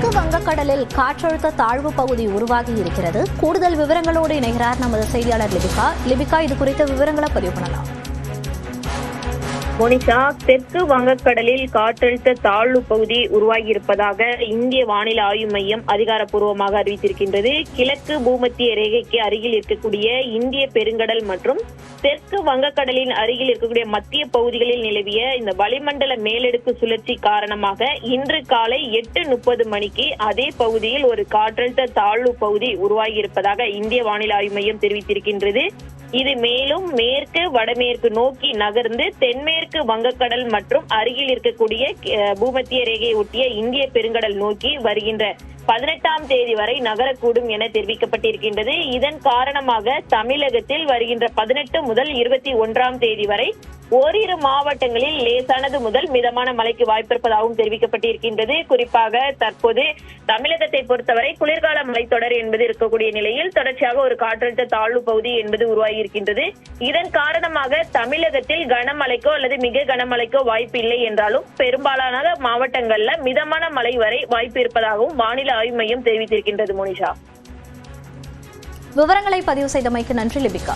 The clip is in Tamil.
வங்கக்கடலில் காற்றழுத்த தாழ்வு பகுதி உருவாகி இருக்கிறது. கூடுதல் விவரங்களோடு இணைகிறார் நமது செய்தியாளர் லிபிகா. லிபிகா இது குறித்த விவரங்களை பதிவு பண்ணலாம். மோனிஷா தெற்கு வங்கக்கடலில் காற்றழுத்த தாழ்வு பகுதி உருவாகியிருப்பதாக இந்திய வானிலை ஆய்வு மையம் அதிகாரப்பூர்வமாக அறிவித்திருக்கின்றது. கிழக்கு பூமத்திய ரேகைக்கு அருகில் இருக்கக்கூடிய இந்திய பெருங்கடல் மற்றும் தெற்கு வங்கக்கடலின் அருகில் இருக்கக்கூடிய மத்திய பகுதிகளில் நிலவிய இந்த வளிமண்டல மேலடுக்கு சுழற்சி காரணமாக இன்று காலை எட்டு முப்பது மணிக்கு அதே பகுதியில் ஒரு காற்றழுத்த தாழ்வு பகுதி உருவாகியிருப்பதாக இந்திய வானிலை ஆய்வு மையம் தெரிவித்திருக்கின்றது. இது மேலும் மேற்கு வடமேற்கு நோக்கி நகர்ந்து தென்மேற்கு வங்கக்கடல் மற்றும் அருகில் இருக்கக்கூடிய பூமத்திய ரேகையை ஒட்டிய இந்திய பெருங்கடல் நோக்கி வருகின்ற பதினெட்டாம் தேதி வரை நகரக்கூடும் என தெரிவிக்கப்பட்டிருக்கின்றது. இதன் காரணமாக தமிழகத்தில் வருகின்ற பதினெட்டு முதல் இருபத்தி ஒன்றாம் தேதி வரை ஓரிரு மாவட்டங்களில் லேசானது முதல் மிதமான மழைக்கு வாய்ப்பிருப்பதாகவும் தெரிவிக்கப்பட்டிருக்கின்றது. குறிப்பாக தற்போது தமிழகத்தை பொறுத்தவரை குளிர்கால மழைத்தொடர் என்பது இருக்கக்கூடிய நிலையில் தொடர்ச்சியாக ஒரு காற்றழுத்த தாழ்வு பகுதி என்பது உருவாகி இருக்கின்றது இதன் காரணமாக தமிழகத்தில் கனமழைக்கோ அல்லது மிக கனமழைக்கோ வாய்ப்பு இல்லை என்றாலும் பெரும்பாலான மாவட்டங்கள்ல மிதமான மழை வரை வாய்ப்பு இருப்பதாகவும் வானிலை ஆய்வு மையம் தெரிவித்திருக்கின்றது மோனிஷா. விவரங்களை பதிவு செய்தமைக்கு நன்றி லிபிகா.